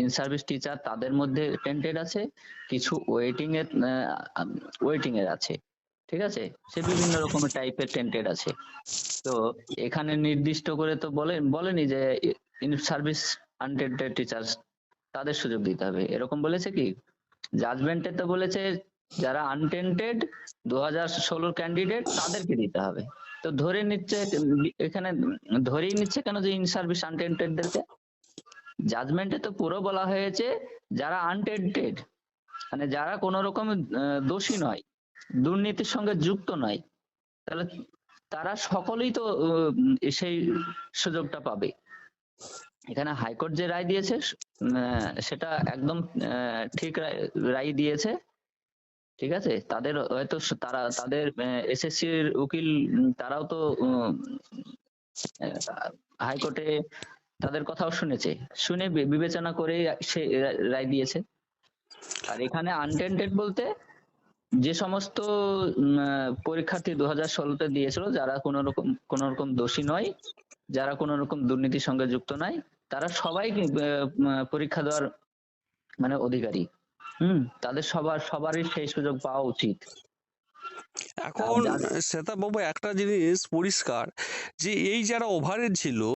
In service teacher তাদের মধ্যে tainted আছে, কিছু ওয়েটিং এর ওয়েটিং এর আছে, ঠিক আছে? সে বিভিন্ন রকমের টাইপের টেন্টেড আছে। তো এখানে নির্দিষ্ট করে তো বলে বলেনি যে ইন সার্ভিস আনটেন্টেড টিচার তাদের সুযোগ দিতে হবে। এরকম বলেছে কি? জাজমেন্টে তো বলেছে যারা আনটেন্টেড দু হাজার ষোলোর ক্যান্ডিডেট তাদেরকে দিতে হবে। তো ধরে নিচ্ছে, এখানে ধরেই নিচ্ছে কেন যে ইন সার্ভিস আনটেন্টেডদেরকে জাজমেন্টে তো পুরো বলা হয়েছে যারা আনটেন্টেড মানে যারা কোন রকম দোষী নয়, দুর্নীতির সঙ্গে যুক্ত নয়, তাহলে তারা সকলেই তো সেই সুযোগটা পাবে। এখানে হাইকোর্ট যে রায় দিয়েছে সেটা একদম ঠিক রায়- দিয়েছে, ঠিক আছে? তাদের হয়তো তারা, তাদের এসএসসির উকিল, তারাও তো হাইকোর্টে তাদের কথাও শুনেছে। শুনে বিবেচনা করে সে রায় দিয়েছে। আর এখানে আনটেন্টেড বলতে যে সমস্ত পরীক্ষার্থী দু হাজার ষোলোতে দিয়েছিল যারা কোন রকম কোন রকম দোষী নয় যারা কোন রকম দুর্নীতির সঙ্গে যুক্ত নয় তারা সবাই পরীক্ষা দেওয়ার মানে অধিকারী। হুম তাদের সবার সবারই সেই সুযোগ পাওয়া উচিত। এখন শ্বেতা বাবু একটা জিনিস পরিষ্কার যে এই যারা ওভারেজ ছিল